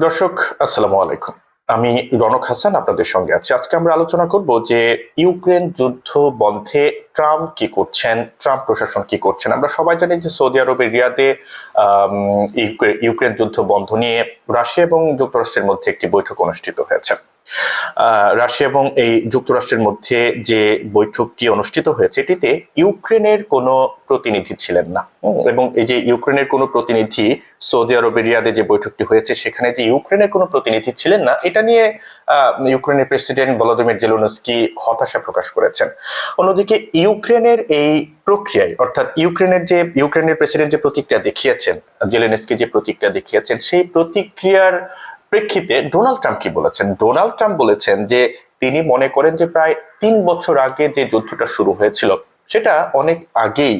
দর্শক, আসসালামু আলাইকুম। আমি রনক হাসান, আপনাদের সঙ্গে আছি। আজকে আমরা আলোচনা করব যে ইউক্রেন যুদ্ধ বন্ধে ট্রাম্প কি করছেন, ট্রাম্প প্রশাসন কি করছেন। আমরা সবাই জানি যে সৌদি আরবের রিয়াদে ইউক্রেন যুদ্ধ বন্ধ নিয়ে রাশিয়া এবং যুক্তরাষ্ট্রের মধ্যে একটি বৈঠক অনুষ্ঠিত হয়েছে। রাশিয়া এবং এই যুক্তরাষ্ট্রের মধ্যে যে বৈঠকটি অনুষ্ঠিত হয়েছে এটিতে ইউক্রেনের কোনো প্রতিনিধি ছিলেন না। এবং এই যে ইউক্রেনের কোনো প্রতিনিধি সৌদি আরবের রিয়াদে যে বৈঠকটি হয়েছে সেখানে যে ইউক্রেনের কোনো প্রতিনিধি ছিলেন না এটা নিয়ে ইউক্রেনের প্রেসিডেন্ট ভলোদিমির জেলোনস্কি হতাশা প্রকাশ করেছেন। অন্যদিকে ইউক্রেনের এই প্রক্রিয়ায় অর্থাৎ ইউক্রেনের যে ইউক্রেনের প্রেসিডেন্ট যে প্রতিক্রিয়া দেখিয়েছেন জেলেনস্কি যে প্রতিক্রিয়া দেখিয়েছেন সেই প্রতিক্রিয়ার প্রেক্ষিতে ডোনাল্ড ট্রাম্প কি বলেছেন? ডোনাল্ড ট্রাম্প বলেছেন যে, তিনি মনে করেন যে প্রায় তিন বছর আগে যে যুদ্ধটা শুরু হয়েছিল, সেটা অনেক আগেই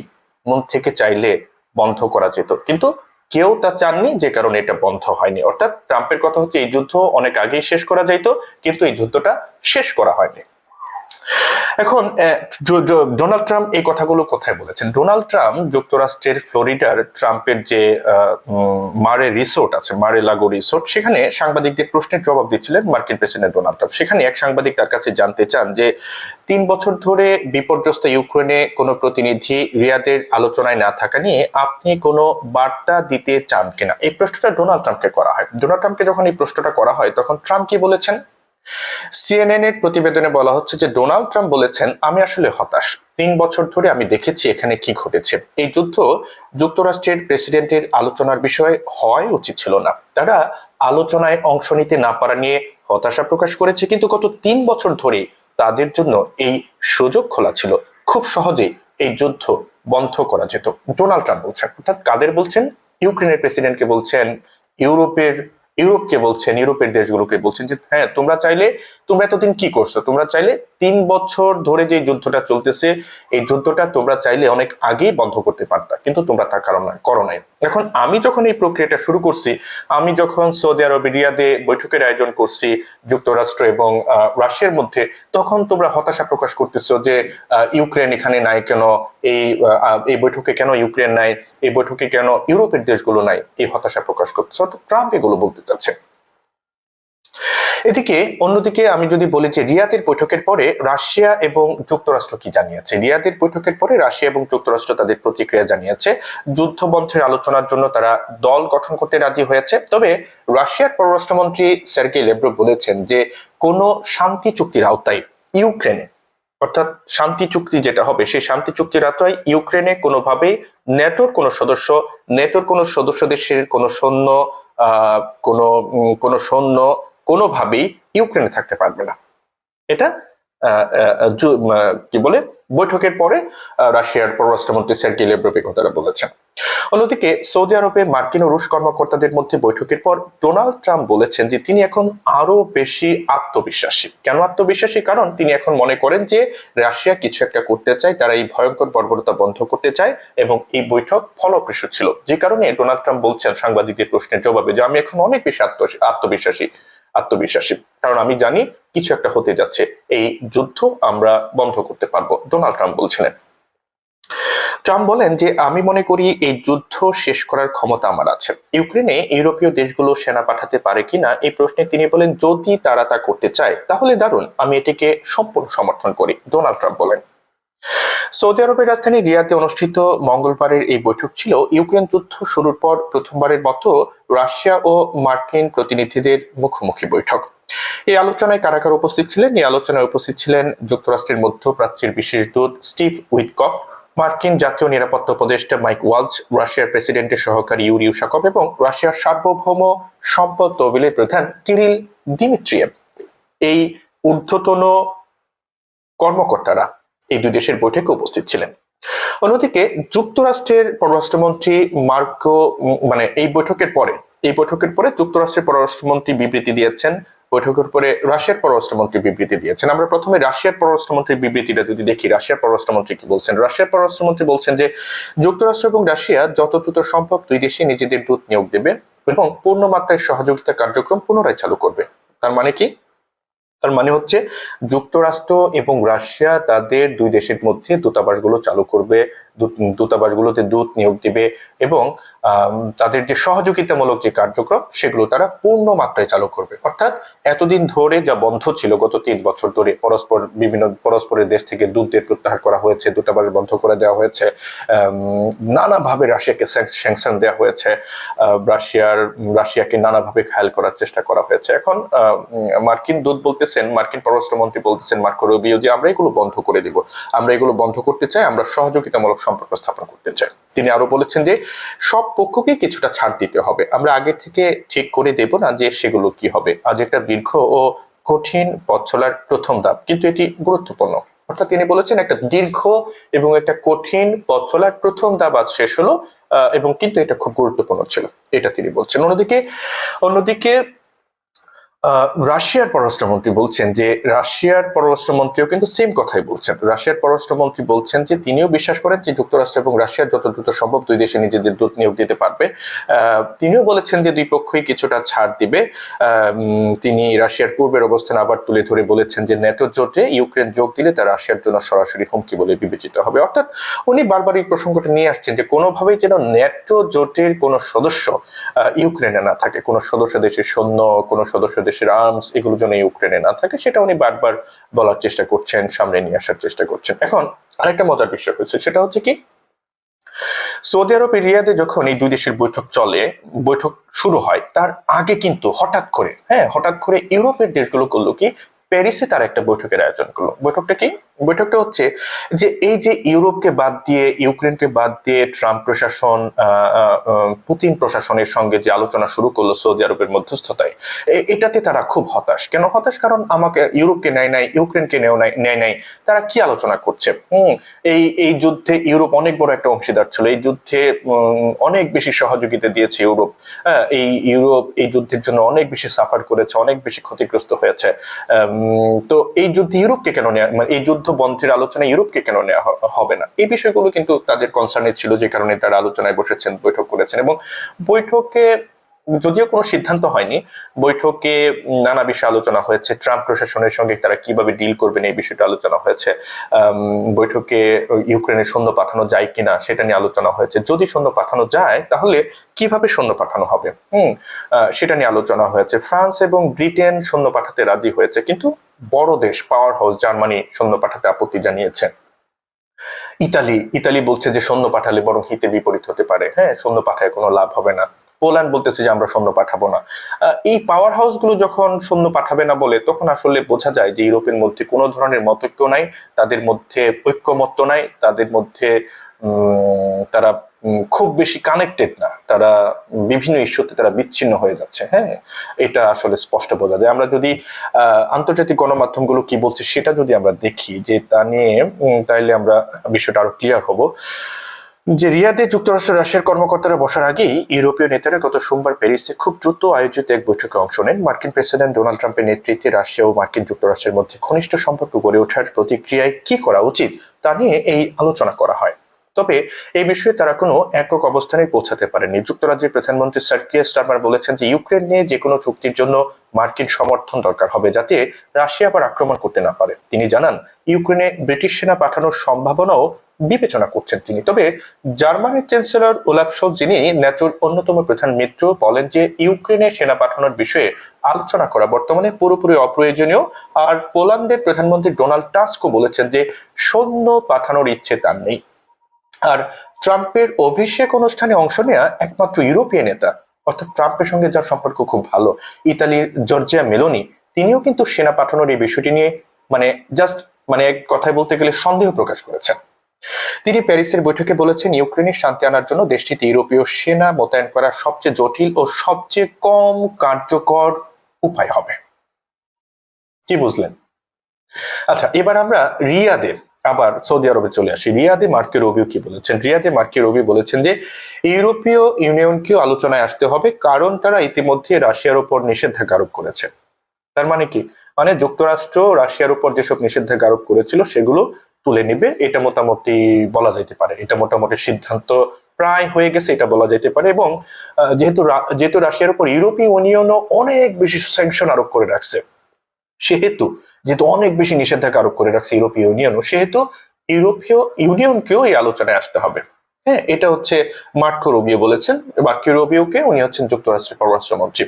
মন থেকে চাইলে বন্ধ করা যেত। কিন্তু কেউ তা চাননি, যে কারণে এটা বন্ধ হয়নি। অর্থাৎ ট্রাম্পের কথা হচ্ছে, এই যুদ্ধ অনেক আগেই শেষ করা যাইতো, কিন্তু এই যুদ্ধটা শেষ করা হয়নি। এখন ডোনাল্ড ট্রাম্প এই কথাগুলো কোথায় বলেছেন? ডোনাল্ড ট্রাম্প যুক্তরাষ্ট্রের ফ্লোরিডার ট্রাম্পের যে মারে রিসোর্ট আছে, মারে লাগো রিসোর্ট, সেখানে সাংবাদিকদের প্রশ্নের জবাব দিচ্ছিলেন মার্কিন প্রেসিডেন্ট ডোনাল্ড ট্রাম্প, সেখানে এক সাংবাদিক তার কাছে জানতে চান যে, তিন বছর ধরে বিপর্যস্ত ইউক্রেনে কোনো প্রতিনিধি রিয়াদের আলোচনায় না থাকা নিয়ে আপনি কোনো বার্তা দিতে চান কিনা? এই প্রশ্নটা ডোনাল্ড ট্রাম্পকে করা হয়। ডোনাল্ড ট্রাম্পকে যখন এই প্রশ্নটা করা হয়, তখন ট্রাম্প কি বলেছেন? সিএনএন এর প্রতিবেদনে বলা হচ্ছে যে ডোনাল্ড ট্রাম্প বলেছেন, আমি আসলে হতাশ। তিন বছর ধরে আমি দেখেছি এখানে কি ঘটেছে। এই যুদ্ধ যুক্তরাষ্ট্রের প্রেসিডেন্টের আলোচনার বিষয় হওয়াই উচিত ছিল না। তারা আলোচনায় অংশ নিতে না পারা নিয়ে হতাশা প্রকাশ করেছে, কিন্তু গত তিন বছর ধরে তাদের জন্য এই সুযোগ খোলা ছিল। খুব সহজেই এই যুদ্ধ বন্ধ করা যেত। ডোনাল্ড ট্রাম্প বলছেন, অর্থাৎ কাদের বলছেন? ইউক্রেনের প্রেসিডেন্টকে বলছেন, ইউরোপের ইউরোপকে বলছেন, ইউরোপের দেশগুলোকে বলছেন যে হ্যাঁ তোমরা চাইলে, তোমরা এতদিন কি করছ? তোমরা চাইলে তিন বছর ধরে যে যুদ্ধটা চলতেছে, এই যুদ্ধটা তোমরা চাইলে অনেক আগেই বন্ধ করতে পারতা, কিন্তু তোমরা তা কারণ করো নাই। এখন আমি যখন এই প্রক্রিয়াটা শুরু করছি, আমি যখন সৌদি আরব, রিয়াদে বৈঠকের আয়োজন করছি যুক্তরাষ্ট্র এবং রাশিয়ার মধ্যে, তখন তোমরা হতাশা প্রকাশ করতেছো যে ইউক্রেন এখানে নাই কেন? এই এই বৈঠকে কেন ইউক্রেন নাই? এই বৈঠকে কেন ইউরোপের দেশগুলো নাই? এই হতাশা প্রকাশ করতেছে। অর্থাৎ ট্রাম্প এগুলো বলতে চাচ্ছে। এদিকে অন্যদিকে আমি যদি বলি যে রিয়াদের বৈঠকের পরে রাশিয়া এবং যুক্তরাষ্ট্র কি জানিয়েছে? রিয়াদের বৈঠকের পরে রাশিয়া এবং যুক্তরাষ্ট্র তাদের প্রতিক্রিয়া জানিয়েছে। যুদ্ধ বন্ধের আলোচনার জন্য তারা দল গঠন করতে রাজি হয়েছে। তবে রাশিয়ার পররাষ্ট্রমন্ত্রী সার্গেই লেব্রভ বলেছেন যে কোনো শান্তি চুক্তির আওতায় ইউক্রেনে, অর্থাৎ শান্তি চুক্তি যেটা হবে, সেই শান্তি চুক্তির আওতায় ইউক্রেনে কোনোভাবেই নেটোর কোনো সদস্য নেটোর কোনো সদস্য দেশের কোনো সৈন্য, আহ, কোনো কোনো সৈন্য কোনোভাবেই ইউক্রেনে থাকতে পারবে না। এটা কি বলে, বৈঠকের পরে রাশিয়ার পররাষ্ট্রমন্ত্রী সার্গি লেব্রভ এই কথাটা বলেছেন। অন্যদিকে সৌদি আরবে মার্কিন ও রুশ কর্মকর্তাদের মধ্যে বৈঠকের পর ডোনাল্ড ট্রাম্প বলেছেন যে তিনি এখন আরও বেশি আত্মবিশ্বাসী। কেন আত্মবিশ্বাসী? কারণ তিনি এখন মনে করেন যে রাশিয়া কিছু একটা করতে চায়, তারা এই ভয়ঙ্কর বর্বরতা বন্ধ করতে চায় এবং এই বৈঠক ফলপ্রসূ ছিল। যে কারণে ডোনাল্ড ট্রাম্প বলছেন সাংবাদিকদের প্রশ্নের জবাবে যে আমি এখন অনেক বেশি আত্ম- আত্মবিশ্বাসী। আত্মবিশ্বাসী। কারণ আমি জানি কিছু একটা হতে যাচ্ছে। এই যুদ্ধ আমরা বন্ধ করতে পারব, ডোনাল্ড ট্রাম্প বলছিলেন। ট্রাম্প বলেন যে, আমি মনে করি এই যুদ্ধ শেষ করার ক্ষমতা আমার আছে। ইউক্রেনে ইউরোপীয় দেশগুলো সেনা পাঠাতে পারে কিনা, এই প্রশ্নে তিনি বলেন, যদি তারা তা করতে চায়, তাহলে দারুণ। আমি এটিকে সম্পূর্ণ সমর্থন করি। ডোনাল্ড ট্রাম্প বলেন। সৌদি আরবের রাজধানী রিয়াদে অনুষ্ঠিত মঙ্গলবারের এই বৈঠক ছিল ইউক্রেন যুদ্ধ শুরুর পর প্রথমবারের মতো রাশিয়া ও মার্কিন প্রতিনিধিদের মুখোমুখি বৈঠক। এই আলোচনায় কারা কারা উপস্থিত ছিলেন, এই আলোচনায় উপস্থিত ছিলেন যুক্তরাষ্ট্রের মধ্যপ্রাচ্যের বিশেষ দূত স্টিভ উইটকফ, মার্কিন জাতীয় নিরাপত্তা উপদেষ্টা মাইক ওয়ালস, রাশিয়ার প্রেসিডেন্টের সহকারী ইউরি উশাকভ এবং রাশিয়ার সার্বভৌম সম্পদ তহবিলের প্রধান কিরিল দিমিত্রিয়েভ। এই ঊর্ধ্বতন কর্মকর্তারা এই দুই দেশের বৈঠকে উপস্থিত ছিলেন। অন্যদিকে যুক্তরাষ্ট্রের পররাষ্ট্রমন্ত্রী মার্কো মানে এই বৈঠকের পরে, এই বৈঠকের পরে যুক্তরাষ্ট্রের পররাষ্ট্রমন্ত্রী বিবৃতি দিয়েছেন, বৈঠকের পরে রাশিয়ার পররাষ্ট্রমন্ত্রী বিবৃতি দিয়েছেন। আমরা প্রথমে রাশিয়ার পররাষ্ট্রমন্ত্রীর বিবৃতিটা যদি দেখি, রাশিয়ার পররাষ্ট্রমন্ত্রী কি বলছেন? রাশিয়ার পররাষ্ট্রমন্ত্রী বলছেন যে, যুক্তরাষ্ট্র এবং রাশিয়া যত দ্রুত সম্ভব দুই দেশে নিজেদের দূত নিয়োগ দেবে এবং পূর্ণ মাত্রায় সহযোগিতা কার্যক্রম পুনরায় চালু করবে। তার মানে কি? তার মানে হচ্ছে যুক্তরাষ্ট্র এবং রাশিয়া তাদের দুই দেশের মধ্যে দূতাবাসগুলো চালু করবে, দূত- দূতাবাসগুলোতে দূত নিয়োগ দিবে এবং তাদের যে সহযোগিতামূলক যে কার্যক্রম, সেগুলো তারা পূর্ণ মাত্রায় চালু করবে। অর্থাৎ এতদিন ধরে যা বন্ধ ছিল, গত তিন বছর ধরে পরস্পর বিভিন্ন, পরস্পরের দেশ থেকে দূতদের প্রত্যাহার করা হয়েছে, দূতাবাস বন্ধ করে দেওয়া হয়েছে নানাভাবে রাশিয়াকে স্যাংশন দেওয়া হয়েছে রাশিয়ার, রাশিয়াকে নানাভাবে ঘায়াল করার চেষ্টা করা হয়েছে। এখন মার্কিন দূত বলতেছেন, মার্কিন পররাষ্ট্রমন্ত্রী বলতেছেন, মার্কো রুবিও, যে আমরা এগুলো বন্ধ করে দিব, আমরা এগুলো বন্ধ করতে চাই, আমরা সহযোগিতামূলক সম্পর্ক স্থাপন করতে চাই। তিনি আরও বলেছেন যে সব পক্ষকে কিছুটা ছাড় দিতে হবে। আমরা আগে থেকে ঠিক করে দেব না যে সেগুলো কি হবে। আজ একটা দীর্ঘ ও কঠিন পথ চলার প্রথম ধাপ, কিন্তু এটি গুরুত্বপূর্ণ। অর্থাৎ তিনি বলেছেন একটা দীর্ঘ এবং একটা কঠিন পথ চলার প্রথম ধাপ আজ শেষ হলো এবং কিন্তু এটা খুব গুরুত্বপূর্ণ ছিল। এটা তিনি বলছেন। অন্যদিকে অন্যদিকে রাশিয়ার পররাষ্ট্রমন্ত্রী বলছেন যে রাশিয়ার পররাষ্ট্রমন্ত্রীও কিন্তু সেম কথাই বলছেন। রাশিয়ার পররাষ্ট্রমন্ত্রী বলছেন যে তিনিও বিশ্বাস করেন যে যুক্তরাষ্ট্র এবং রাশিয়ার যত দ্রুত সম্ভব দুই দেশে নিজেদের দূত নিয়োগ দিতে পারবে। তিনিও বলেছেন যে দুই পক্ষই কিছুটা ছাড় দিবে। তিনি রাশিয়ার পূর্বের অবস্থান আবার তুলে ধরে বলেছেন যে ন্যাটো জোটে ইউক্রেন যোগ দিলে তা রাশিয়ার জন্য সরাসরি হুমকি বলে বিবেচিত হবে। অর্থাৎ উনি বারবার এই প্রসঙ্গটা নিয়ে আসছেন যে কোনোভাবেই যেন ন্যাটো জোটের কোনো সদস্য ইউক্রেনে না থাকে, কোনো সদস্য দেশের সৈন্য, কোনো সদস্য দেশের আর্মস এগুলো যেন ইউক্রেনে না থাকে, সেটা উনি বারবার বলার চেষ্টা করছেন, সামনে নিয়ে আসার চেষ্টা করছেন। এখন আরেকটা মজার বিষয় হয়েছে, সেটা হচ্ছে কি, সৌদি আরব রিয়াদে যখন এই দুই দেশের বৈঠক চলে, বৈঠক শুরু হয়, তার আগে কিন্তু হঠাৎ করে হ্যাঁ হঠাৎ করে ইউরোপের দেশগুলো করল কি, প্যারিসে তার একটা বৈঠকের আয়োজন করল। বৈঠকটা কি? বৈঠকটা হচ্ছে যে এই যে ইউরোপকে বাদ দিয়ে, ইউক্রেনকে বাদ দিয়ে ট্রাম্প প্রশাসন পুতিন প্রশাসনের সঙ্গে যে আলোচনা শুরু করল সৌদি আরবের মধ্যস্থতায় এটাতে তারা খুব হতাশ। কেন হতাশ? কারণ আমাকে ইউরোপকে নেয় নাই, ইউক্রেনকে নেও নাই, নেয় নাই। তারা কি আলোচনা করছে? হুম, এই এই যুদ্ধে ইউরোপ অনেক বড় একটা অংশীদার ছিল। এই যুদ্ধে অনেক বেশি সহযোগিতা দিয়েছে ইউরোপ। এই ইউরোপ এই যুদ্ধের জন্য অনেক বেশি সাফার করেছে, অনেক বেশি ক্ষতিগ্রস্ত হয়েছে। তো এই যুদ্ধে ইউরোপকে কেন নেওয়া মানে এই যুদ্ধ বন্ধের আলোচনা ইউরোপকে কেন নেওয়া হবে না? এই বিষয়গুলো কিন্তু তাদের কনসার্নে ছিল যে কারণে তারা আলোচনায় বসেছেন, বৈঠক করেছেন এবং বৈঠকে যদিও কোনো সিদ্ধান্ত হয়নি, বৈঠকে নানা বিষয়ে আলোচনা হয়েছে, ট্রাম্প প্রশাসনের সঙ্গে তারা কীভাবে ডিল করবেন এই বিষয়টা আলোচনা হয়েছে বৈঠকে ইউক্রেনের সৈন্য পাঠানো যায় কিনা সেটা নিয়ে আলোচনা হয়েছে। যদি সৈন্য পাঠানো যায়, তাহলে কীভাবে সৈন্য পাঠানো হবে? হুম সেটা নিয়ে আলোচনা হয়েছে। ফ্রান্স এবং ব্রিটেন সৈন্য পাঠাতে রাজি হয়েছে, কিন্তু বড় দেশ পাওয়ার হাউস জার্মানি সৈন্য পাঠাতে আপত্তি জানিয়েছে ইতালি ইতালি বলছে যে সৈন্য পাঠালে বরং হিতে বিপরীত হতে পারে। হ্যাঁ সৈন্য পাঠায় কোনো লাভ হবে না। পোল্যান্ড বলতেছে যে আমরা সৈন্য পাঠাবো না। এই পাওয়ার হাউসগুলো যখন সৈন্য পাঠাবে না বলে, তখন আসলে বোঝা যায় যে ইউরোপের মধ্যে কোনো ধরনের মতৈক্য নাই, তাদের মধ্যে ঐক্যমত্য নাই, তাদের মধ্যে তারা খুব বেশি কানেক্টেড না। তারা বিভিন্ন ইস্যুতে তারা বিচ্ছিন্ন হয়ে যাচ্ছে হ্যাঁ? এটা আসলে স্পষ্ট বোঝা যায়। আমরা যদি আন্তর্জাতিক গণমাধ্যমগুলো কি বলছে সেটা যদি আমরা দেখি, যে তা নিয়ে তাইলে আমরা বিষয়টা আরও ক্লিয়ার হব। যে রিয়াদে যুক্তরাষ্ট্র রাশিয়ার কর্মকর্তারা বসার আগেই ইউরোপীয় নেতারা গত সোমবার প্যারিসে খুব দ্রুত আয়োজিত এক বৈঠকে অংশ নেন। মার্কিন প্রেসিডেন্ট ডোনাল্ড ট্রাম্পের নেতৃত্বে রাশিয়া ও মার্কিন যুক্তরাষ্ট্রের মধ্যে ঘনিষ্ঠ সম্পর্ক গড়ে ওঠার প্রতিক্রিয়ায় কি করা উচিত, তা নিয়ে এই আলোচনা করা হয়। তবে এই বিষয়ে তারা কোনো একক অবস্থানে পৌঁছাতে পারেনি। যুক্তরাজ্যের প্রধানমন্ত্রী সার্কিয়া স্টারমার বলেছেন যে, ইউক্রেন নিয়ে যে কোনো চুক্তির জন্য মার্কিন সমর্থন দরকার হবে যাতে রাশিয়া আবার আক্রমণ করতে না পারে। তিনি জানান, ইউক্রেনে ব্রিটিশ সেনা পাঠানোর সম্ভাবনাও বিবেচনা করছেন তিনি। তবে জার্মানির চ্যান্সেলর ওলাফ শোল যিনি ন্যাটোর অন্যতম প্রধান মিত্র, বলেন যে, ইউক্রেনে সেনা পাঠানোর বিষয়ে আলোচনা করা বর্তমানে পুরোপুরি অপ্রয়োজনীয়। আর পোল্যান্ডের প্রধানমন্ত্রী ডোনাল্ড টাস্কও বলেছেন যে, সৈন্য পাঠানোর ইচ্ছে তার নেই। আর ট্রাম্পের অভিষেক অনুষ্ঠানে অংশ নেওয়া একমাত্র ইউরোপীয় নেতা, অর্থাৎ ট্রাম্পের সঙ্গে যার সম্পর্ক খুব ভালো, ইতালির জর্জিয়া মেলোনি, তিনিও কিন্তু সেনা পাঠানোর এই বিষয়টি নিয়ে মানে জাস্ট মানে এক কথায় বলতে গেলে সন্দেহ প্রকাশ করেছেন। তিনি প্যারিসের বৈঠকে বলেছেন ইউক্রেনের শান্তি আনার জন্য দেশটিতে ইউরোপীয় সেনা মোতায়েন করা সবচেয়ে জটিল ও সবচেয়ে কম কার্যকর উপায় হবে। কি বুঝলেন? আচ্ছা এবার আমরা রিয়াদের আবার সৌদি আরবে চলে আসি। রিয়াদে মার্কে রবিও কি বলেছেন? রিয়াদে মার্কে রবি বলেছেন যে, ইউরোপীয় ইউনিয়নকেও আলোচনায় আসতে হবে কারণ তারা ইতিমধ্যে রাশিয়ার উপর নিষেধাজ্ঞা আরোপ করেছে। তার মানে কি? মানে যুক্তরাষ্ট্র রাশিয়ার উপর যেসব নিষেধাজ্ঞা আরোপ করেছিল, সেগুলো তুলে নিবে। এটা মোটামুটি বলা যেতে পারে। এটা মোটামুটি সিদ্ধান্ত প্রায় হয়ে গেছে, এটা বলা যেতে পারে। এবং যেহেতু যেহেতু রাশিয়ার উপর ইউরোপীয় ইউনিয়নও অনেক বেশি স্যাংশন আরোপ করে রাখছে, সেহেতু যেহেতু অনেক বেশি নিষেধাজ্ঞা আরোপ করে রাখছে ইউরোপীয় ইউনিয়নও, সেহেতু ইউরোপীয় ইউনিয়নকেও এই আলোচনায় আসতে হবে। হ্যাঁ এটা হচ্ছে মার্কো রুবিও বলেছেন। মার্কো রুবিওকে? উনি হচ্ছেন যুক্তরাষ্ট্রের পররাষ্ট্রমন্ত্রী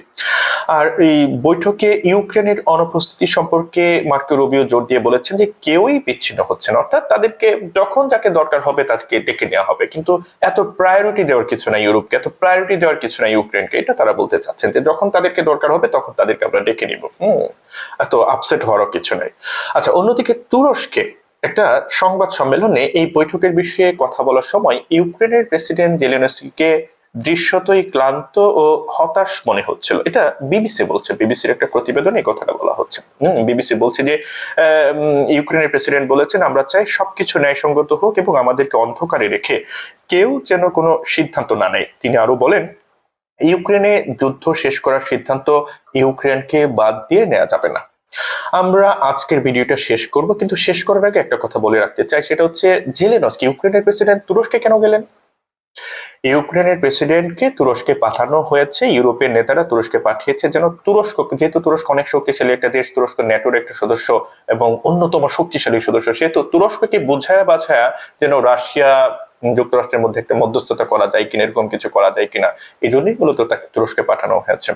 আর এই বৈঠকে ইউক্রেনের অনুপস্থিতি সম্পর্কে মার্কো রুবিও জোর দিয়ে বলেছেন যে কেউই বিচ্ছিন্ন হচ্ছে না। অর্থাৎ তাদেরকে যখন যাকে দরকার হবে তাদেরকে ডেকে নেওয়া হবে। কিন্তু এত প্রায়োরিটি দেওয়ার কিছু না ইউরোপকে, এত প্রায়োরিটি দেওয়ার কিছু না ইউক্রেনকে। এটা তারা বলতে চাচ্ছেন যে যখন তাদেরকে দরকার হবে তখন তাদেরকে আমরা ডেকে নিব। হম, এত আপসেট হওয়ারও কিছু নাই। আচ্ছা অন্যদিকে তুরস্কে একটা সংবাদ সম্মেলনে এই বৈঠকের বিষয়ে কথা বলার সময় ইউক্রেনের প্রেসিডেন্ট জেলেনস্কিকে দৃশ্যতই ক্লান্ত ও হতাশ মনে হচ্ছিল। এটা বিবিসি বলছে, বিবিসির একটা প্রতিবেদনে এই কথাটা বলা হচ্ছে। বিবিসি বলছে যে ইউক্রেনের প্রেসিডেন্ট বলেছেন, আমরা চাই সবকিছু ন্যায়সঙ্গত হোক এবং আমাদেরকে অন্ধকারে রেখে কেউ যেন কোনো সিদ্ধান্ত না নেয়। তিনি আরও বলেন, ইউক্রেনে যুদ্ধ শেষ করার সিদ্ধান্ত ইউক্রেনকে বাদ দিয়ে নেওয়া যাবে না। আমরা আজকের ভিডিওটা শেষ করব, কিন্তু শেষ করার আগে একটা কথা বলে রাখতে চাই, সেটা হচ্ছে জেলেনস্কি, ইউক্রেনের প্রেসিডেন্ট তুরস্কে কেন গেলেন? ইউক্রেনের প্রেসিডেন্টকে তুরস্কে পাঠানো হয়েছে, ইউরোপের নেতারা তুরস্কে পাঠিয়েছে, যেন তুরস্ক, যেহেতু তুরস্ক অনেক শক্তিশালী একটা দেশ, তুরস্ক ন্যাটোর একটা সদস্য এবং অন্যতম শক্তিশালী সদস্য সেহেতু তুরস্ককে বুঝায়া বাছায়া যেন রাশিয়া যুক্তরাষ্ট্রের মধ্যে একটা মধ্যস্থতা করা যায় কিনা এরকম কিছু করা যায় কিনা এই জন্যই মূলত তাকে তুরস্কে পাঠানো হয়েছে।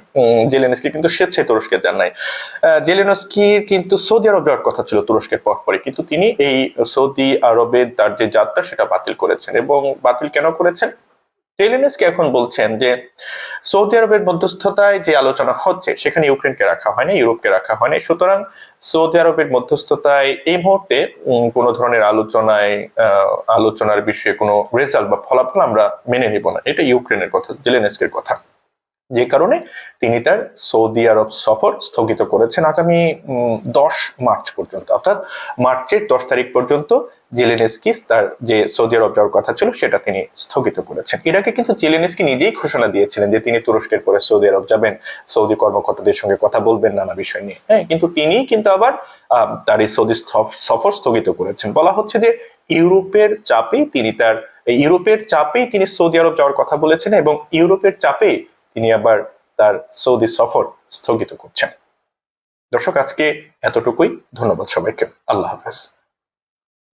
জেলেনস্কি কিন্তু স্বেচ্ছায় তুরস্কে যান নাই। আহ, জেলেনস্কির কিন্তু সৌদি আরব যাওয়ার কথা ছিল তুরস্কের পর পরে কিন্তু তিনি এই সৌদি আরবে তার যে যাত্রা সেটা বাতিল করেছেন। এবং বাতিল কেন করেছেন? জেলেনস্কি এখন বলছেন যে সৌদি আরবের মধ্যস্থতায় যে আলোচনা হচ্ছে, সেখানে ইউক্রেনকে রাখা হয়নি, ইউরোপকে রাখা হয়নি। সুতরাং সৌদি আরবের মধ্যস্থতায় এই মুহূর্তে কোনো ধরনের আলোচনায় আলোচনার বিষয়ে কোনো রেজাল্ট বা ফলাফল আমরা মেনে নিব না। এটা ইউক্রেনের কথা জেলেনস্কির কথা। যে কারণে তিনি তার সৌদি আরব সফর স্থগিত করেছেন আগামী দশ মার্চ পর্যন্ত। অর্থাৎ মার্চের দশ তারিখ পর্যন্ত জেলেনেস্কি তার যে সৌদি আরব যাওয়ার কথা ছিল সেটা তিনি স্থগিত করেছেন। আগে কিন্তু জেলেনেস্কি নিজেই ঘোষণা দিয়েছিলেন যে তিনি তুরস্কের পরে সৌদি আরব যাবেন, সৌদি কর্মকর্তাদের সঙ্গে কথা বলবেন, নানা বিষয় নিয়ে। হ্যাঁ কিন্তু তিনি কিন্তু আবার তার এই সৌদি সফর স্থগিত করেছেন। বলা হচ্ছে যে ইউরোপের চাপেই তিনি তার ইউরোপের চাপেই তিনি সৌদি আরব যাওয়ার কথা বলেছেন এবং ইউরোপের চাপেই তিনি আবার তার সৌদি সফর স্থগিত করছেন। দর্শক, আজকে এতটুকুই। ধন্যবাদ সবাইকে। আল্লাহ হাফেজ।